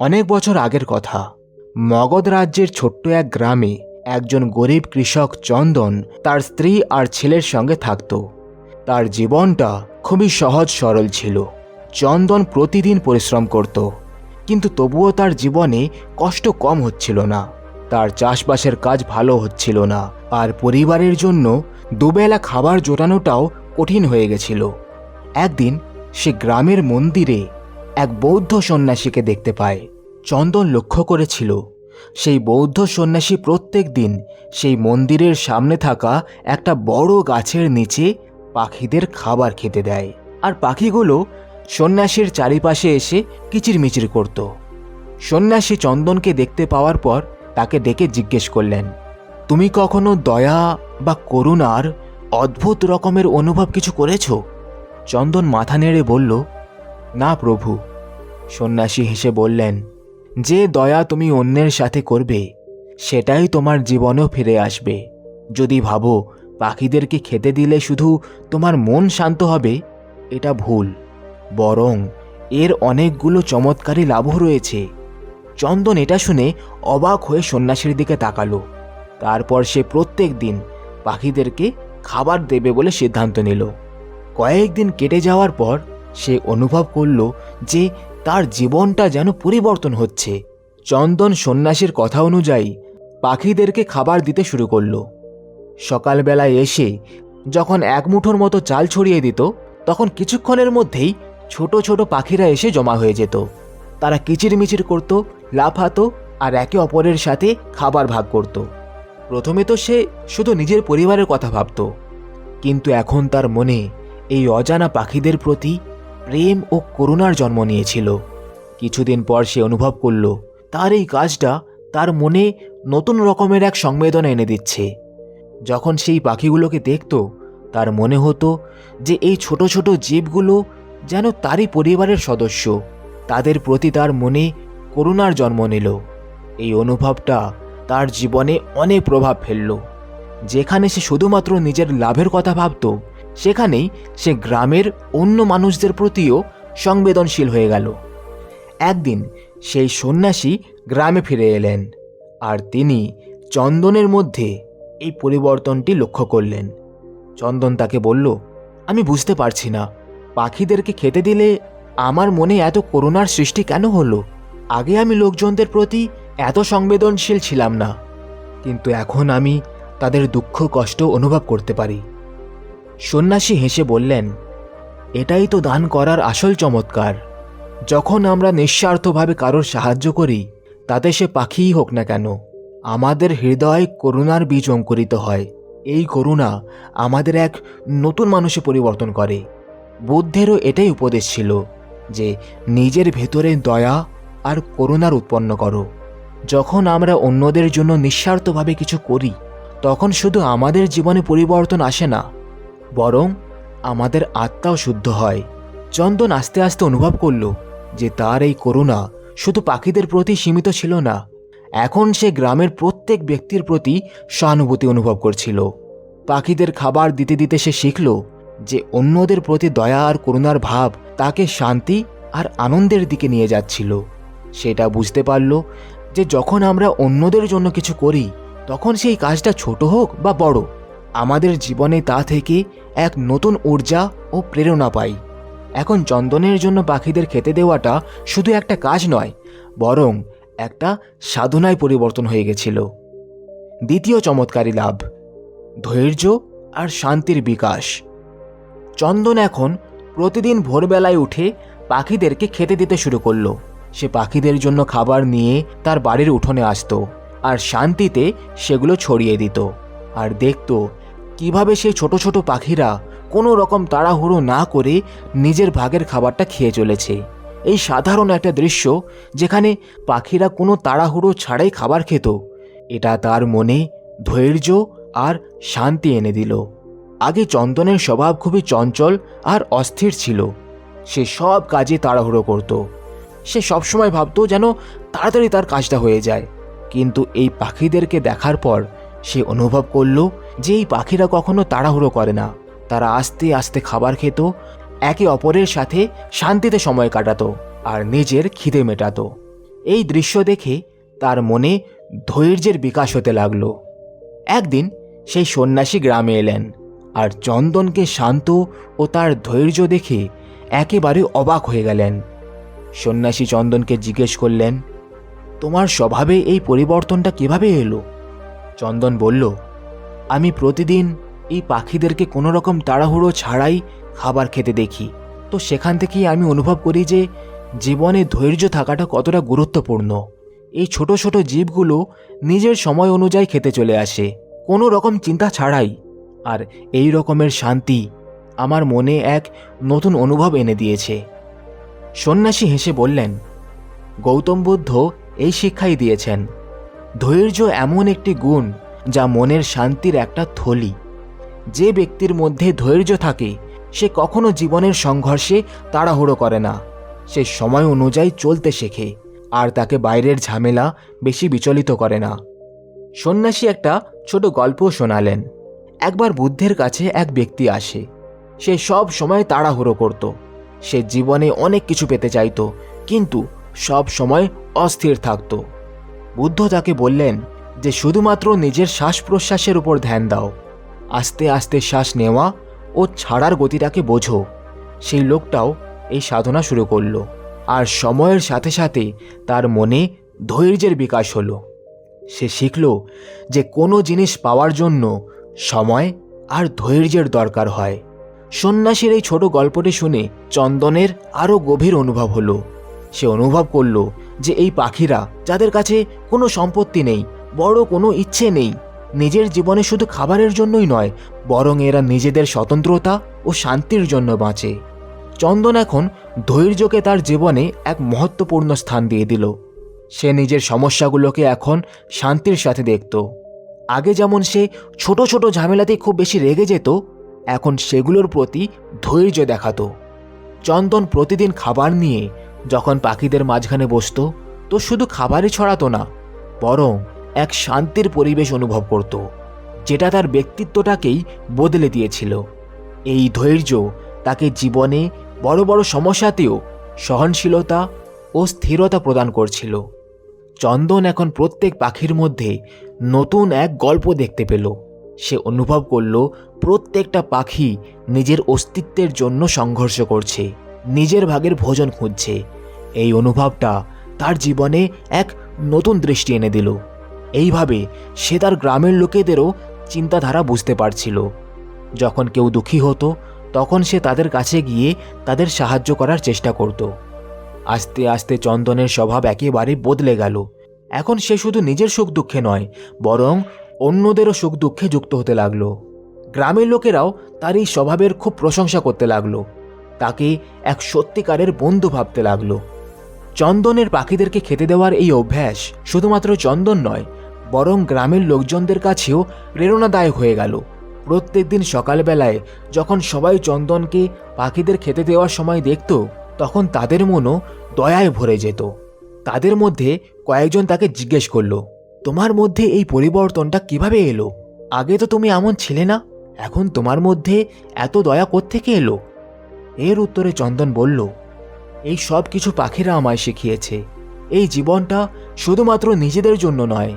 অনেক বছর আগের কথা। মগধ রাজ্যের ছোট্ট এক গ্রামে একজন গরিব কৃষক চন্দন তার স্ত্রী আর ছেলের সঙ্গে থাকত। তার জীবনটা খুবই সহজ সরল ছিল। চন্দন প্রতিদিন পরিশ্রম করত, কিন্তু তবুও তার জীবনে কষ্ট কম হচ্ছিল না। তার চাষবাসের কাজ ভালো হচ্ছিল না। আর পরিবারের জন্য দুবেলা খাবার জোটানোটাও কঠিন হয়ে গেছিল। একদিন সে গ্রামের মন্দিরে এক বৌদ্ধ সন্ন্যাসীকে দেখতে পায়। চন্দন লক্ষ্য করেছিল। সেই বৌদ্ধ সন্ন্যাসী প্রত্যেক দিন সেই মন্দিরের সামনে থাকা একটা বড় গাছের নিচে পাখিদের খাবার খেতে দেয়। আর পাখিগুলো সন্ন্যাসীর চারিপাশে এসে কিচিরমিচির করত। সন্ন্যাসী চন্দনকে দেখতে পাওয়ার পর তাকে ডেকে জিজ্ঞেস করলেন, তুমি কখনো দয়া বা করুণার অদ্ভুত রকমের অনুভব কিছু করেছ? চন্দন মাথা নেড়ে বলল, না প্রভু। সন্ন্যাসী হেসে বললেন, যে দয়া তুমি অন্যের সাথে করবে, সেটাই তোমার জীবনও ফিরে আসবে। যদি ভাবো পাখিদেরকে খেতে দিলে শুধু তোমার মন শান্ত হবে, এটা ভুল। বরং এর অনেকগুলো চমৎকারী লাভও রয়েছে। চন্দন এটা শুনে অবাক হয়ে সন্ন্যাসীর দিকে তাকালো। তারপর সে প্রত্যেক দিন পাখিদেরকে খাবার দেবে বলে সিদ্ধান্ত নিল। কয়েকদিন কেটে যাওয়ার পর সে অনুভব করল যে তার জীবনটা যেন পরিবর্তন হচ্ছে। চন্দন সন্ন্যাসীর কথা অনুযায়ী পাখিদেরকে খাবার দিতে শুরু করল। সকালবেলায় এসে যখন এক মুঠোর মতো চাল ছড়িয়ে দিত, তখন কিছুক্ষণের মধ্যেই ছোট ছোট পাখিরা এসে জমা হয়ে যেত। তারা কিচিরমিচির করত, লাফাতো আর একে অপরের সাথে খাবার ভাগ করত। প্রথমে তো সে শুধু নিজের পরিবারের কথা ভাবত, কিন্তু এখন তার মনে এই অজানা পাখিদের প্রতি প্রেম ও করুণার জন্ম নিয়েছিল। কিছুদিন পর সে অনুভব করল, তার এই কাজটা তার মনে নতুন রকমের এক সংবেদনা এনে দিচ্ছে। যখন সেই পাখিগুলোকে দেখত, তার মনে হতো যে এই ছোট ছোট জীবগুলো যেন তারই পরিবারের সদস্য, তাদের প্রতি তার মনে করুণার জন্ম নিল। এই অনুভবটা তার জীবনে অনেক প্রভাব ফেলল। যেখানে সে শুধুমাত্র নিজের লাভের কথা ভাবত সেখানেই সে গ্রামের অন্য মানুষদের প্রতিও সংবেদনশীল হয়ে গেল। একদিন সেই সন্ন্যাসী গ্রামে ফিরে এলেন আর তিনি চন্দনের মধ্যে এই পরিবর্তনটি লক্ষ্য করলেন। চন্দন তাকে বলল, আমি বুঝতে পারছি না, পাখিদেরকে খেতে দিলে আমার মনে এত করুণার সৃষ্টি কেন হলো? আগে আমি লোকজনদের প্রতি এত সংবেদনশীল ছিলাম না, কিন্তু এখন আমি তাদের দুঃখ কষ্ট অনুভব করতে পারি। সন্ন্যাসী হেসে বললেন, এটাই তো দান করার আসল চমৎকার। যখন আমরা নিঃস্বার্থভাবে কারোর সাহায্য করি, তাতে সে পাখিই হোক না কেন, আমাদের হৃদয় করুণার বীজ অঙ্কুরিত হয়। এই করুণা আমাদের এক নতুন মানুষে পরিবর্তন করে। বুদ্ধেরও এটাই উপদেশ ছিল যে, নিজের ভেতরে দয়া আর করুণার উৎপন্ন করো। যখন আমরা অন্যদের জন্য নিঃস্বার্থভাবে কিছু করি, তখন শুধু আমাদের জীবনে পরিবর্তন আসে না বরং আমাদের আত্মাও শুদ্ধ হয়। চন্দন আস্তে আস্তে অনুভব করল যে তার এই করুণা শুধু পাখিদের প্রতি সীমিত ছিল না, এখন সে গ্রামের প্রত্যেক ব্যক্তির প্রতি সহানুভূতি অনুভব করছিল। পাখিদের খাবার দিতে দিতে সে শিখল যে অন্যদের প্রতি দয়া আর করুণার ভাব তাকে শান্তি আর আনন্দের দিকে নিয়ে যাচ্ছিল। সেটা বুঝতে পারল যে যখন আমরা অন্যদের জন্য কিছু করি, তখন সেই কাজটা ছোট হোক বা বড় আমাদের জীবনে তা থেকে এক নতুন ঊর্জা ও প্রেরণা পাই। এখন চন্দনের জন্য পাখিদের খেতে দেওয়াটা শুধু একটা কাজ নয়, বরং একটা সাধনায় পরিবর্তন হয়ে গেছিল। দ্বিতীয় চমৎকারী লাভ, ধৈর্য আর শান্তির বিকাশ। চন্দন এখন প্রতিদিন ভোরবেলায় উঠে পাখিদেরকে খেতে দিতে শুরু করল। সে পাখিদের জন্য খাবার নিয়ে তার বাড়ির উঠোনে আসতো, আর শান্তিতে সেগুলো ছড়িয়ে দিত, আর দেখতো কীভাবে সেই ছোট ছোট পাখিরা কোনো রকম তাড়াহুড়ো না করে নিজের ভাগের খাবারটা খেয়ে চলেছে। এই সাধারণ একটা দৃশ্য যেখানে পাখিরা কোনো তাড়াহুড়ো ছাড়াই খাবার খেত। এটা তার মনে ধৈর্য আর শান্তি এনে দিল। আগে চন্দনের স্বভাব খুবই চঞ্চল আর অস্থির ছিল। সে সব কাজে তাড়াহুড়ো করত। সে সবসময় ভাবতো যেন তাড়াতাড়ি তার কাজটা হয়ে যায়। কিন্তু এই পাখিদেরকে দেখার পর সে অনুভব করল যে এই পাখিরা কখনো তাড়াহুড়ো করে না। তারা আস্তে আস্তে খাবার খেত, একে অপরের সাথে শান্তিতে সময় কাটাতো আর নিজের খিদে মেটাতো। এই দৃশ্য দেখে তার মনে ধৈর্যের বিকাশ হতে লাগল। একদিন সেই সন্ন্যাসী গ্রামে এলেন আর চন্দনকে শান্ত ও তার ধৈর্য দেখে একেবারে অবাক হয়ে গেলেন। সন্ন্যাসী চন্দনকে জিজ্ঞেস করলেন, তোমার স্বভাবে এই পরিবর্তনটা কীভাবে এলো? চন্দন বলল, আমি প্রতিদিন এই পাখিদেরকে কোনো রকম তাড়াহুড়ো ছাড়াই খাবার খেতে দেখি। তো সেখান থেকেই আমি অনুভব করি যে জীবনে ধৈর্য থাকাটা কতটা গুরুত্বপূর্ণ। এই ছোট ছোট জীবগুলো নিজের সময় অনুযায়ী খেতে চলে আসে কোনো রকম চিন্তা ছাড়াই। আর এই রকমের শান্তি আমার মনে এক নতুন অনুভব এনে দিয়েছে। সন্ন্যাসী হেসে বললেন, গৌতম বুদ্ধ এই শিক্ষাই দিয়েছেন। ধৈর্য এমন একটি গুণ যা মনের শান্তির একটা থলি। যে ব্যক্তির মধ্যে ধৈর্য থাকে, সে কখনো জীবনের সংঘর্ষে তাড়াহুড়ো করে না। সে সময় অনুযায়ী চলতে শেখে, আর তাকে বাইরের ঝামেলা বেশি বিচলিত করে না। সন্ন্যাসী একটা ছোট গল্প শোনালেন। একবার বুদ্ধের কাছে এক ব্যক্তি আসে। সে সব সময় তাড়াহুড়ো করত। সে জীবনে অনেক কিছু পেতে চাইতো, কিন্তু সব সময় অস্থির থাকত। বুদ্ধ তাকে বললেন যে শুধুমাত্র নিজের শ্বাস প্রশ্বাসের উপর ধ্যান দাও। আস্তে আস্তে শ্বাস নেওয়া ও ছাড়ার গতিটাকে বোঝো। সেই লোকটাও এই সাধনা শুরু করল। আর সময়ের সাথে সাথে তার মনে ধৈর্যের বিকাশ হলো। সে শিখল যে কোনো জিনিস পাওয়ার জন্য সময় আর ধৈর্যের দরকার হয়। সন্ন্যাসীর এই ছোট গল্পটি শুনে চন্দনের আরও গভীর অনুভব হলো। সে অনুভব করল যে এই পাখিরা যাদের কাছে কোনো সম্পত্তি নেই, বড় কোনো ইচ্ছে নেই, নিজের জীবনে শুধু খাবারের জন্যই নয়, বরং এরা নিজেদের স্বতন্ত্রতা ও শান্তির জন্য বাঁচে। চন্দন এখন ধৈর্যকে তার জীবনে এক মহত্বপূর্ণ স্থান দিয়ে দিল। সে নিজের সমস্যাগুলোকে এখন শান্তির সাথে দেখত। আগে যেমন সে ছোট ছোট ঝামেলাতেই খুব বেশি রেগে যেত, এখন সেগুলোর প্রতি ধৈর্য দেখাতো। চন্দন প্রতিদিন খাবার নিয়ে যখন পাখিদের মাঝখানে বসতো, তো শুধু খাবারই ছড়াতো না, বরং এক শান্তির পরিবেশ অনুভব করত, যেটা তার ব্যক্তিত্বটাকেই বদলে দিয়েছিল। এই ধৈর্য তাকে জীবনে বড় বড় সমস্যাতেও সহনশীলতা ও স্থিরতা প্রদান করছিল। চন্দন এখন প্রত্যেক পাখির মধ্যে নতুন এক গল্প দেখতে পেল। সে অনুভব করল, প্রত্যেকটা পাখি নিজের অস্তিত্বের জন্য সংঘর্ষ করছে। নিজের ভাগের ভোজন খুঁজছে। এই অনুভবটা তার জীবনে এক নতুন দৃষ্টি এনে দিল। এইভাবে সে তার গ্রামের লোকেদেরও চিন্তাধারা বুঝতে পারছিল। যখন কেউ দুঃখী হতো, তখন সে তাদের কাছে গিয়ে তাদের সাহায্য করার চেষ্টা করত। আস্তে আস্তে চন্দনের স্বভাব একেবারে বদলে গেল। এখন সে শুধু নিজের সুখ দুঃখে নয়, বরং অন্যদেরও সুখ দুঃখে যুক্ত হতে লাগল। গ্রামের লোকেরাও তার এই স্বভাবের খুব প্রশংসা করতে লাগল। তাকে এক সত্যিকারের বন্ধু ভাবতে লাগল। চন্দনের পাখিদেরকে খেতে দেওয়ার এই অভ্যাস শুধুমাত্র চন্দন নয়, বরং গ্রামের লোকজনদের কাছেও প্রেরণাদায়ক হয়ে গেল। প্রত্যেক দিন সকালবেলায় যখন সবাই চন্দনকে পাখিদের খেতে দেওয়ার সময় দেখত, তখন তাদের মনও দয়ায় ভরে যেত। তাদের মধ্যে কয়েকজন তাকে জিজ্ঞেস করল, তোমার মধ্যে এই পরিবর্তনটা কীভাবে এলো? আগে তো তুমি এমন ছিলে না, এখন তোমার মধ্যে এত দয়া কোত্থেকে এলো? এর উত্তরে চন্দন বলল, এই সব কিছু পাখিরা আমায় শিখিয়েছে। এই জীবনটা শুধুমাত্র নিজেদের জন্য নয়।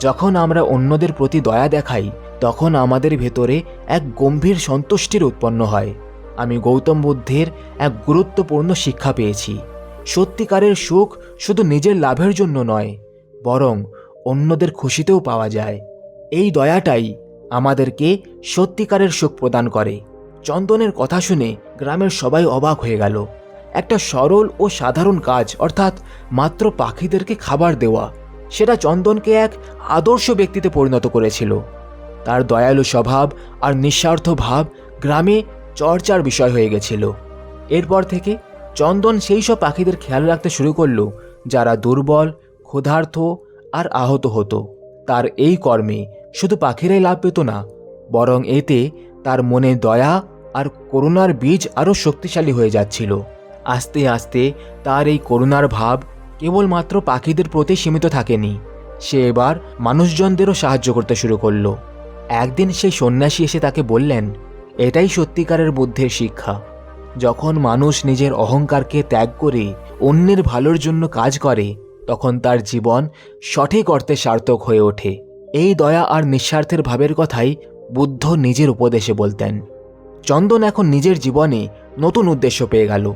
যখন আমরা অন্যদের প্রতি দয়া দেখাই, তখন আমাদের ভেতরে এক গম্ভীর সন্তুষ্টির উৎপন্ন হয়। আমি গৌতম বুদ্ধের এক গুরুত্বপূর্ণ শিক্ষা পেয়েছি। সত্যিকারের সুখ শুধু নিজের লাভের জন্য নয়, বরং অন্যদের খুশিতেও পাওয়া যায়। এই দয়াটাই আমাদেরকে সত্যিকারের সুখ প্রদান করে। চন্দনের কথা শুনে গ্রামের সবাই অবাক হয়ে গেল। একটা সরল ও সাধারণ কাজ, অর্থাৎ মাত্র পাখিদেরকে খাবার দেওয়া, সেটা চন্দনকে এক আদর্শ ব্যক্তিতে পরিণত করেছিল। তার দয়ালু স্বভাব আর নিঃস্বার্থ ভাব গ্রামে চর্চার বিষয় হয়ে গেছিল। এরপর থেকে চন্দন সেই সব পাখিদের খেয়াল রাখতে শুরু করল, যারা দুর্বল ক্ষুধার্থ আর আহত হতো। তার এই কর্মে শুধু পাখিরাই লাভ পেত না, বরং এতে তার মনে দয়া আর করুণার বীজ আরও শক্তিশালী হয়ে যাচ্ছিল। আস্তে আস্তে তার এই করুণার ভাব কেবলমাত্র পাখিদের প্রতি সীমিত থাকেনি। সে এবার মানুষজনদেরও সাহায্য করতে শুরু করল। একদিন সেই সন্ন্যাসী এসে তাকে বললেন, এটাই সত্যিকারের বুদ্ধের শিক্ষা। যখন মানুষ নিজের অহংকারকে ত্যাগ করে অন্যের ভালোর জন্য কাজ করে, তখন তার জীবন সঠিক অর্থে সার্থক হয়ে ওঠে। এই দয়া আর নিঃস্বার্থের ভাবের কথাই বুদ্ধ নিজের উপদেশে বলতেন। চন্দন এখন নিজের জীবনে নতুন উদ্দেশ্য পেয়ে গেল।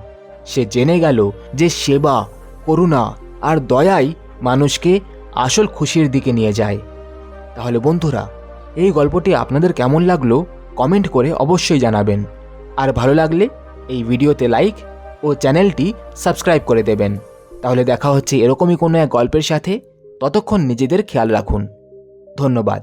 সে জেনে গেল যে সেবা, করুণা আর দয়াই মানুষকে আসল খুশির দিকে নিয়ে যায়। তাহলে বন্ধুরা, এই গল্পটি আপনাদের কেমন লাগল? কমেন্ট করে অবশ্যই জানাবেন। আর ভালো লাগলে এই ভিডিওতে লাইক ও চ্যানেলটি সাবস্ক্রাইব করে দেবেন। তাহলে দেখা হচ্ছে এরকমই কোনো এক গল্পের সাথে। ততক্ষণ নিজেদের খেয়াল রাখুন। ধন্যবাদ।